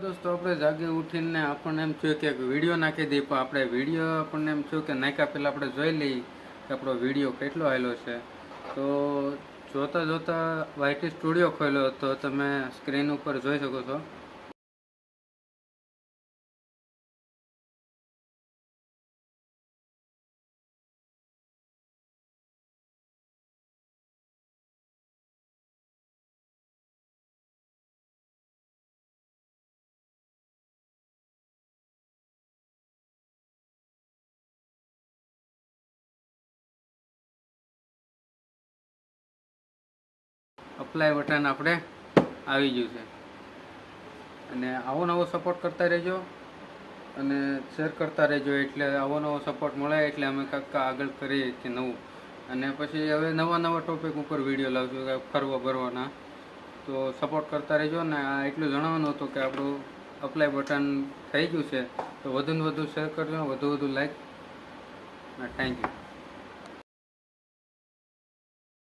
દોસ્તો, આપણે જાગે ઉઠીને આપણને એમ થયું કે વીડિયો નાખી દઈએ, પણ આપણે વીડિયો આપણને એમ થયું કે નાખ્યા પહેલાં આપણે જોઈ લઈએ કે આપણો વીડિયો કેટલો આવેલો છે. તો જોતા જોતા વાયટી સ્ટુડિયો ખોલ્યો તો તમે સ્ક્રીન ઉપર જોઈ શકો છો. અપ્લાય બટન આપણે આવી ગયું છે. અને આવો નવો સપોર્ટ કરતા રહેજો અને શેર કરતા રહેજો એટલે આવો નવો સપોર્ટ મળે એટલે અમે કાંઈક આગળ કરીએ કે નવું. અને પછી હવે નવા નવા ટોપિક ઉપર વીડિયો લાવશું ફરવા ભરવાના તો સપોર્ટ કરતા રહેજો ને આ એટલું જણાવવાનું હતું કે આપણું અપ્લાય બટન થઈ ગયું છે. તો વધુ ને વધુ શેર કરજો, વધુ વધુ લાઈક થેન્ક યુ